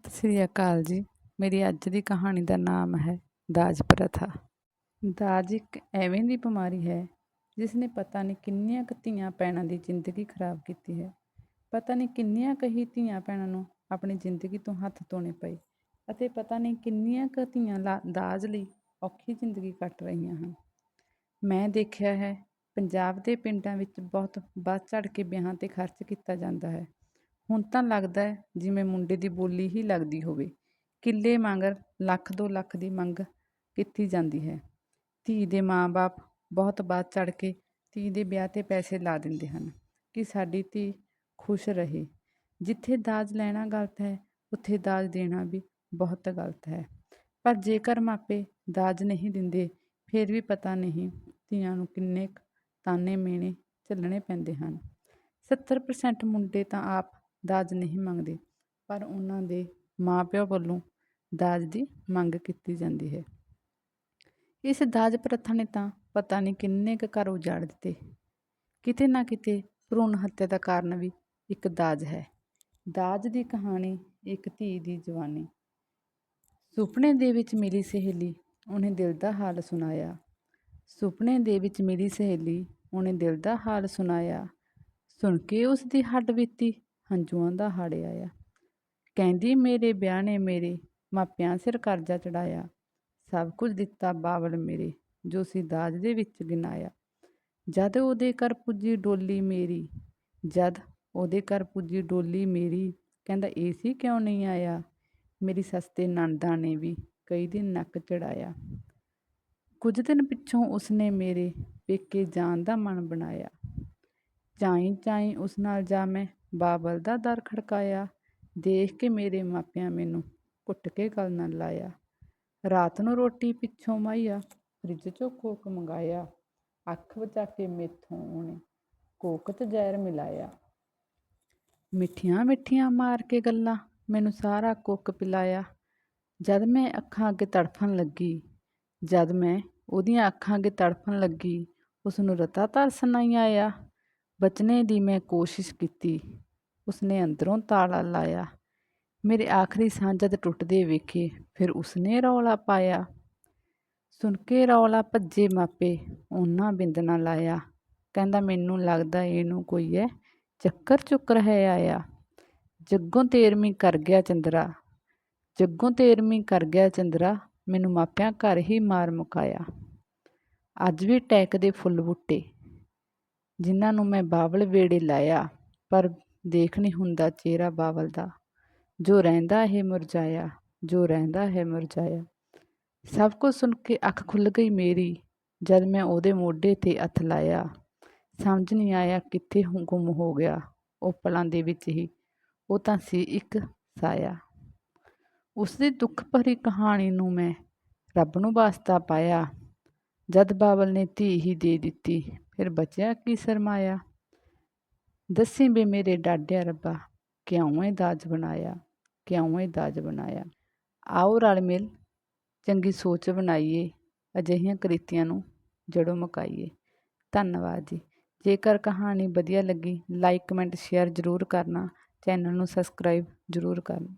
ਸਤਿ ਸ੍ਰੀ ਅਕਾਲ ਜੀ। ਮੇਰੀ ਅੱਜ ਦੀ ਕਹਾਣੀ ਦਾ ਨਾਮ ਹੈ ਦਾਜ ਪ੍ਰਥਾ। ਦਾਜ ਇੱਕ ਐਵੇਂ ਦੀ ਬਿਮਾਰੀ ਹੈ ਜਿਸ ਨੇ ਪਤਾ ਨਹੀਂ ਕਿੰਨੀਆਂ ਕੁ ਧੀਆਂ ਭੈਣਾਂ ਦੀ ਜ਼ਿੰਦਗੀ ਖਰਾਬ ਕੀਤੀ ਹੈ। ਪਤਾ ਨਹੀਂ ਕਿੰਨੀਆਂ ਕੁ ਹੀ ਧੀਆਂ ਭੈਣਾਂ ਨੂੰ ਆਪਣੀ ਜ਼ਿੰਦਗੀ ਤੋਂ ਹੱਥ ਧੋਣੇ ਪਏ ਅਤੇ ਪਤਾ ਨਹੀਂ ਕਿੰਨੀਆਂ ਕੁ ਧੀਆਂ ਲਾ- ਦਾਜ ਲਈ ਔਖੀ ਜ਼ਿੰਦਗੀ ਕੱਟ ਰਹੀਆਂ ਹਨ। ਮੈਂ ਦੇਖਿਆ ਹੈ, ਪੰਜਾਬ ਦੇ ਪਿੰਡਾਂ ਵਿੱਚ ਬਹੁਤ ਵੱਧ ਚੜ ਕੇ ਵਿਆਹਾਂ 'ਤੇ ਖਰਚ ਕੀਤਾ ਜਾਂਦਾ ਹੈ। ਹੁਣ ਤਾਂ ਲੱਗਦਾ ਹੈ, ਜਿਵੇਂ ਮੁੰਡੇ ਦੀ ਬੋਲੀ ਹੀ ਲੱਗਦੀ ਹੋਵੇ। ਕਿੱਲੇ ਮਗਰ, ਲੱਖ ਦੋ ਲੱਖ ਦੀ ਮੰਗ ਕੀਤੀ ਜਾਂਦੀ ਹੈ। ਧੀ ਦੇ ਮਾਂ-ਬਾਪ ਬਹੁਤ ਵੱਧ ਚੜ ਕੇ ਧੀ ਦੇ ਵਿਆਹ 'ਤੇ ਪੈਸੇ ਲਾ ਦਿੰਦੇ ਹਨ ਕਿ ਸਾਡੀ ਧੀ ਖੁਸ਼ ਰਹੇ। ਜਿੱਥੇ ਦਾਜ ਲੈਣਾ ਗਲਤ ਹੈ, ਉੱਥੇ ਦਾਜ ਦੇਣਾ ਵੀ ਬਹੁਤ ਗਲਤ ਹੈ। ਪਰ ਜੇਕਰ ਮਾਪੇ ਦਾਜ ਨਹੀਂ ਦਿੰਦੇ, ਫਿਰ ਵੀ ਪਤਾ ਨਹੀਂ ਧੀਆਂ ਨੂੰ ਕਿੰਨੇ ਕੁ ਤਾਨੇ ਮੇਣੇ ਝੱਲਣੇ ਪੈਂਦੇ ਹਨ। 70% ਮੁੰਡੇ ਤਾਂ ਆਪ ਦਾਜ ਨਹੀਂ ਮੰਗਦੇ, ਪਰ ਉਹਨਾਂ ਦੇ ਮਾਪਿਆਂ ਵੱਲੋਂ ਦਾਜ ਦੀ ਮੰਗ ਕੀਤੀ ਜਾਂਦੀ ਹੈ। ਇਸ ਦਾਜ ਪ੍ਰਥਾ ਨੇ ਤਾਂ ਪਤਾ ਨਹੀਂ ਕਿੰਨੇ ਕੁ ਘਰ ਉਜਾੜ ਦਿੱਤੇ। ਕਿਤੇ ਨਾ ਕਿਤੇ ਭਰੂਣ ਹੱਤਿਆ ਦਾ ਕਾਰਨ ਵੀ ਇੱਕ ਦਾਜ ਹੈ। ਦਾਜ ਦੀ ਕਹਾਣੀ ਇੱਕ ਧੀ ਦੀ ਜਵਾਨੀ। ਸੁਪਨੇ ਦੇ ਵਿੱਚ ਮਿਲੀ ਸਹੇਲੀ ਉਹਨੇ ਦਿਲ ਦਾ ਹਾਲ ਸੁਣਾਇਆ। ਸੁਪਨੇ ਦੇ ਵਿੱਚ ਮਿਲੀ ਸਹੇਲੀ ਉਹਨੇ ਦਿਲ ਦਾ ਹਾਲ ਸੁਣਾਇਆ। ਸੁਣ ਕੇ ਉਸ ਦੀ ਹੱਡ ਬੀਤੀ। ਹੰਝੂਆਂ ਦਾ ਹੜ ਆਇਆ। ਕਹਿੰਦੀ, ਮੇਰੇ ਵਿਆਹ ਨੇ ਮੇਰੇ, ਮਾਪਿਆਂ ਸਿਰ ਕਰਜ਼ਾ ਚੜਾਇਆ ਸਭ ਕੁਝ ਦਿੱਤਾ ਬਾਵਲ ਮੇਰੇ, ਜੋ ਸੀ ਦਾਜ ਦੇ ਵਿੱਚ ਗਿਨਾਇਆ ਜਦ ਉਹਦੇ ਘਰ ਪੁੱਜੀ ਡੋਲੀ ਮੇਰੀ, ਜਦ ਉਹਦੇ ਘਰ ਪੁੱਜੀ ਡੋਲੀ ਮੇਰੀ, ਕਹਿੰਦਾ, ਏਸੀ ਕਿਉਂ ਨਹੀਂ ਆਇਆ? ਮੇਰੀ ਸਸਤੇ ਨਣਦਾਂ ਨੇ ਵੀ ਕਈ ਦਿਨ ਨੱਕ ਚੜਾਇਆ ਕੁਝ ਦਿਨ ਪਿੱਛੋਂ ਉਸਨੇ ਮੇਰੇ ਪੇਕੇ ਜਾਣ ਦਾ ਮਨ ਬਣਾਇਆ। ਚਾਈ ਚਾਈ ਉਸ ਨਾਲ ਜਾ ਮੈਂ ਬਾਬਲ ਦਾ ਦਰ ਖੜਕਾਇਆ। ਦੇਖ ਕੇ ਮੇਰੇ ਮਾਪਿਆਂ ਮੈਨੂੰ ਕੁੱਟ ਕੇ ਗਲ ਨਾਲ ਲਾਇਆ। ਰਾਤ ਨੂੰ ਰੋਟੀ ਪਿੱਛੋਂ ਮਾਈਆ, ਫਰਿੱਜ ਚੋਂ ਕੋਕ ਮੰਗਾਇਆ। ਅੱਖ ਬਚਾ ਕੇ ਮੇਥੋਂ ਉਹਨੇ ਕੋਕ 'ਚ ਜ਼ਹਿਰ ਮਿਲਾਇਆ। ਮਿੱਠੀਆਂ ਮਿੱਠੀਆਂ ਮਾਰ ਕੇ ਗੱਲਾਂ ਮੈਨੂੰ ਸਾਰਾ ਕੋਕ ਪਿਲਾਇਆ। ਜਦ ਮੈਂ ਅੱਖਾਂ ਅੱਗੇ ਤੜਫਣ ਲੱਗੀ, ਜਦ ਮੈਂ ਉਹਦੀਆਂ ਅੱਖਾਂ ਅੱਗੇ ਤੜਫਣ ਲੱਗੀ ਉਸ ਨੂੰ ਰਤਾ ਤਰਸ ਨਹੀਂ ਆਇਆ। ਬਚਣੇ ਦੀ ਮੈਂ ਕੋਸ਼ਿਸ਼ ਕੀਤੀ। ਉਸਨੇ ਅੰਦਰੋਂ ਤਾਲਾ ਲਾਇਆ। ਮੇਰੇ ਆਖਰੀ ਸਾਹ ਜਦ ਟੁੱਟਦੇ ਵੇਖੇ, ਫਿਰ ਉਸਨੇ ਰੌਲਾ ਪਾਇਆ। ਸੁਣ ਕੇ ਰੌਲਾ ਭੱਜੇ ਮਾਪੇ ਉਹਨਾਂ ਬਿੰਦ ਨਾ ਲਾਇਆ। ਕਹਿੰਦਾ, ਮੈਨੂੰ ਲੱਗਦਾ ਇਹਨੂੰ ਕੋਈ ਹੈ ਚੱਕਰ ਚੁੱਕ ਰਿਹਾ ਆਇਆ। ਜੱਗੋਂ ਤੇਰਵੀਂ ਕਰ ਗਿਆ ਚੰਦਰਾ। ਜੱਗੋਂ ਤੇਰਵੀਂ ਕਰ ਗਿਆ ਚੰਦਰਾ, ਮੈਨੂੰ ਮਾਪਿਆਂ ਘਰ ਹੀ ਮਾਰ ਮੁਕਾਇਆ। ਅੱਜ ਵੀ ਟੈਕ ਦੇ ਫੁੱਲ ਬੁੱਟੇ। ਜਿਨ੍ਹਾਂ ਨੂੰ ਮੈਂ ਬਾਬਲ ਵੇੜੇ ਲਾਇਆ, ਪਰ ਦੇਖ ਨਹੀਂ ਹੁੰਦਾ ਚਿਹਰਾ ਬਾਬਲ ਦਾ। ਜੋ ਰਹਿੰਦਾ ਹੈ ਮੁਰਝਾਇਆ, ਜੋ ਰਹਿੰਦਾ ਹੈ ਮੁਰਝਾਇਆ। ਸਭ ਕੁਝ ਸੁਣ ਕੇ ਅੱਖ ਖੁੱਲ ਗਈ ਮੇਰੀ, ਜਦ ਮੈਂ ਉਹਦੇ ਮੋਢੇ ਤੇ ਹੱਥ ਲਾਇਆ। ਸਮਝ ਨਹੀਂ ਆਇਆ ਕਿੱਥੇ ਗੁੰਮ ਹੋ ਗਿਆ, ਉਹ ਪਲਾਂ ਦੇ ਵਿੱਚ ਹੀ। ਉਹ ਤਾਂ ਸੀ ਇੱਕ ਸਾਇਆ। ਉਸ ਦੀ ਦੁੱਖ ਭਰੀ ਕਹਾਣੀ ਨੂੰ ਮੈਂ ਰੱਬ ਨੂੰ ਵਾਸਤਾ ਪਾਇਆ। ਜਦ ਬਾਬਲ ਨੇ ਧੀ ਹੀ ਦੇ ਦਿੱਤੀ, ਫਿਰ ਬਚਿਆ ਕੀ ਸਰਮਾਇਆ? ਦੱਸੀ ਵੀ ਮੇਰੇ ਡਾਡਿਆ ਰੱਬਾ, ਕਿਉਂ ਇਹ ਦਾਜ ਬਣਾਇਆ, ਕਿਉਂ ਇਹ ਦਾਜ ਬਣਾਇਆ। ਆਓ ਰਲ ਮਿਲ, ਚੰਗੀ ਸੋਚ ਬਣਾਈਏ, ਅਜਿਹੀਆਂ ਕ੍ਰਿਤੀਆਂ ਨੂੰ ਜੜੋਂ ਮੁਕਾਈਏ। ਧੰਨਵਾਦ ਜੀ। ਜੇਕਰ ਕਹਾਣੀ ਵਧੀਆ ਲੱਗੀ, ਲਾਈਕ, ਕਮੈਂਟ, ਸ਼ੇਅਰ ਜ਼ਰੂਰ ਕਰਨਾ, ਚੈਨਲ ਨੂੰ ਸਬਸਕ੍ਰਾਈਬ ਜ਼ਰੂਰ ਕਰਨਾ।